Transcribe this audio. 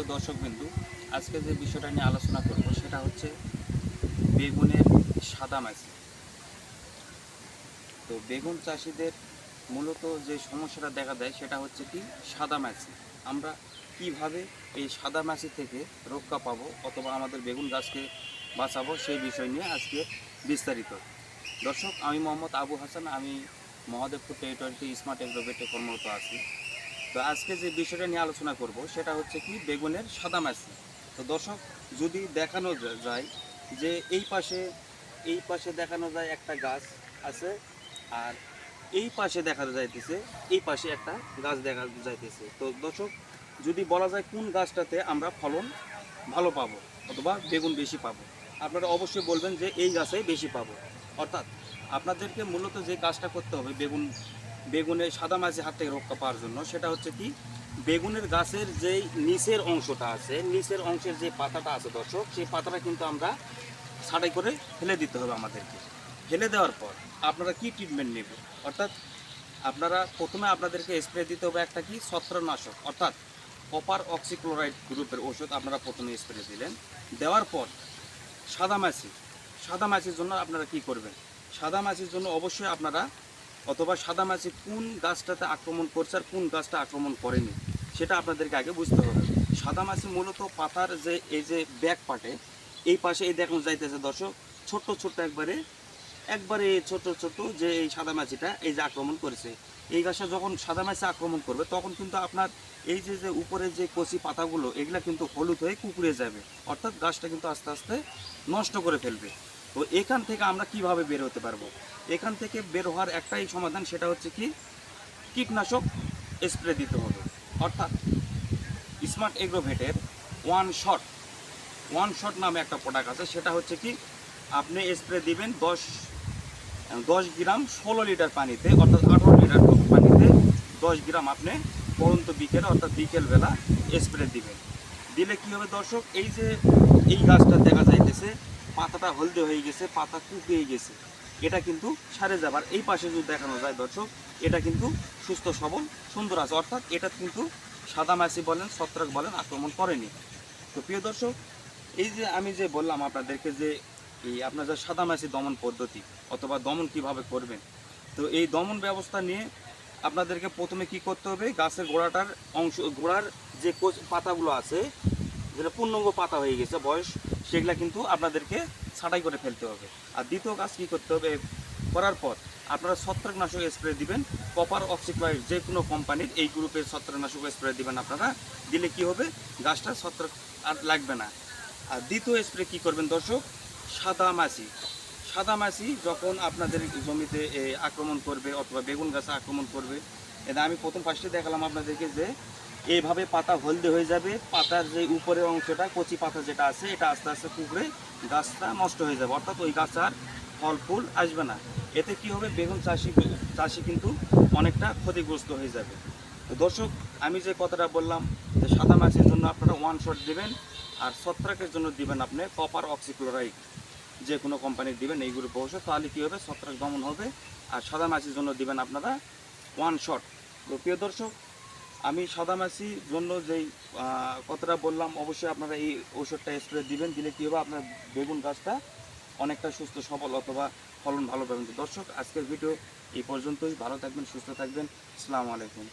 প্রিয় দর্শক বিন্দু আজকে যে বিষয়টা নিয়ে আলোচনা করব সেটা হচ্ছে বেগুনের সাদা মাছি। তো বেগুন চাষিদের মূলত যে সমস্যাটা দেখা দেয় সেটা হচ্ছে কি, সাদা মাছি। আমরা কীভাবে এই সাদা মাছি থেকে রক্ষা পাবো অথবা আমাদের বেগুন গাছকে বাঁচাবো সেই বিষয় নিয়ে আজকে বিস্তারিত। দর্শক, আমি মোহাম্মদ আবু হাসান, আমি মহাদেবপুর টেরিটরিতে স্মার্ট এগ্রোভেটে কর্মরত আছি। তো আজকে যে বিষয়টা নিয়ে আলোচনা করব, সেটা হচ্ছে কি বেগুনের সাদা মাছি তো দর্শক, যদি দেখানো যায় যে এই পাশে এই পাশে দেখানো যায় একটা গাছ আছে, আর এই পাশে দেখা যাইতেছে, এই পাশে একটা গাছ দেখা যাইতেছে। তো দর্শক, যদি বলা যায় কোন গাছটাতে আমরা ফলন ভালো পাবো অথবা বেগুন বেশি পাবো, আপনারা অবশ্যই বলবেন যে এই গাছেই বেশি পাবো। অর্থাৎ, আপনাদেরকে মূলত যে কাজটা করতে হবে বেগুন বেগুনের সাদা মাছি হাত থেকে রক্ষা পাওয়ার জন্য, সেটা হচ্ছে কি, বেগুনের গাছের যেই নিচের অংশটা আছে, নিচের অংশের যে পাতাটা আছে দর্শক, সেই পাতাটা কিন্তু আমরা ছাঁটাই করে ফেলে দিতে হবে আমাদেরকে। ফেলে দেওয়ার পর আপনারা কি ট্রিটমেন্ট নেবে অর্থাৎ আপনারা প্রথমে আপনাদেরকে স্প্রে দিতে হবে একটা কি? ছত্রনাশক অর্থাৎ কপার অক্সিক্লোরাইড গ্রুপের ওষুধ আপনারা প্রথমে স্প্রে দিলেন। দেওয়ার পর সাদা মাছি, সাদা মাছির জন্য আপনারা কি করবেন? সাদা মাছির জন্য অবশ্যই আপনারা অথবা সাদা মাছি কোন গাছটাতে আক্রমণ করছে আর কোন গাছটা আক্রমণ করেনি, সেটা আপনাদেরকে আগে বুঝতে হবে। সাদা মাছি মূলত পাতার যে, এই যে ব্যাক পাটে এই পাশে এই দেখুন যাইতেছে দর্শক, ছোট্ট ছোট্ট একবারে একবারে ছোট ছোট যে এই সাদা মাছিটা এই যে আক্রমণ করেছে। এই গাছটা যখন সাদা মাছি আক্রমণ করবে, তখন কিন্তু আপনার এই যে যে উপরে যে কচি পাতাগুলো, এগুলা কিন্তু হলুদ হয়ে কুকুরে যাবে। অর্থাৎ গাছটা কিন্তু আস্তে আস্তে নষ্ট করে ফেলবে। তো এখান থেকে আমরা কীভাবে বের হতে পারব? এখান থেকে বের হওয়ার একটাই সমাধান সেটা হচ্ছে কি? কীটনাশক স্প্রে দিতে হবে। অর্থাৎ স্মার্ট এগ্রোভেটের ওয়ান শট ওয়ান শট নামে একটা প্রোডাক্ট আছে, সেটা হচ্ছে কি? আপনি স্প্রে দিবেন দশ দশ গ্রাম ষোলো লিটার পানিতে, অর্থাৎ আঠারো লিটার পানিতে দশ গ্রাম আপনি পরন্ত বিকেলে, অর্থাৎ বিকেলবেলা স্প্রে দিবেন। দিলে কি হবে দর্শক? এই যে, এই গাছটা দেখা যাইতেছে পাতাটা হলদে হয়ে গেছে, পাতা কুকিয়ে গেছে। এটা কিন্তু সারে যাবার এই পাশে যদি দেখানো যায় দর্শক, এটা কিন্তু সুস্থ সবল, সুন্দর আছে। অর্থাৎ এটা কিন্তু সাদা মাছি বলেন, ছত্রাক বলেন আক্রমণ করেনি। তো প্রিয় দর্শক, এই যে আমি যে বললাম আপনাদেরকে যে এই আপনার যে সাদা মাছি দমন পদ্ধতি, অথবা দমন কীভাবে করবেন, তো এই দমন ব্যবস্থা নিয়ে আপনাদেরকে প্রথমে কি করতে হবে? গাছের গোড়াটার অংশ, গোড়ার যে পাতাগুলো আছে, যেটা পূর্ণাঙ্গ পাতা হয়ে গেছে, বয়স সেগুলা কিন্তু আপনাদেরকে ছাঁটাই করে ফেলতে হবে। আর দ্বিতীয় কাজ কী করতে হবে? করার পর আপনারা ছত্রাকনাশক স্প্রে দিবেন। কপার অক্সিক্লয়েড যে কোনো কোম্পানির এই গ্রুপের ছত্রাকনাশক স্প্রে দিবেন আপনারা। দিলে কি হবে? গাছটা ছত্রাক আর লাগবে না। আর দ্বিতীয় স্প্রে কি করবেন দর্শক? সাদা মাছি। সাদা মাছি যখন আপনাদের জমিতে আক্রমণ করবে অথবা বেগুন গাছে আক্রমণ করবে, এটা আমি প্রথম ফার্স্টে দেখালাম আপনাদেরকে যে এইভাবে পাতা হলদে হয়ে যাবে, পাতার যে উপরের অংশটা, কচি পাতা যেটা আছে, এটা আস্তে আস্তে কুকড়ে গাছটা নষ্ট হয়ে যাবে। অর্থাৎ ওই গাছ আর ফল ফুল আসবে না। এতে কি হবে? বেগুন চাষি চাষি কিন্তু অনেকটা ক্ষতিগ্রস্ত হয়ে যাবে। দর্শক, আমি যে কথাটা বললাম যে সাদা মাছের জন্য আপনারা ওয়ান শট দেবেন আর ছত্রাকের জন্য দিবেন আপনি কপার অক্সিক্লোরাইড যে কোনো কোম্পানির দিবেন, এই গ্রুপে ওষুধ তাহলে কী হবে? ছত্রাক দমন হবে। আর সাদা মাছির জন্য দিবেন আপনারা ওয়ান শট তো প্রিয় দর্শক আমি সাদা মাছির জন্য যেই কথাটা বললাম, অবশ্যই আপনারা এই ওষুধটা স্প্রে দিবেন, দিলে কী হবে? আপনার বেগুন গাছটা অনেকটা সুস্থ, সবল অথবা ফলন ভালো পাবেন। দর্শক, আজকের ভিডিও এই পর্যন্তই। ভালো থাকবেন, সুস্থ থাকবেন। আসসালামু আলাইকুম।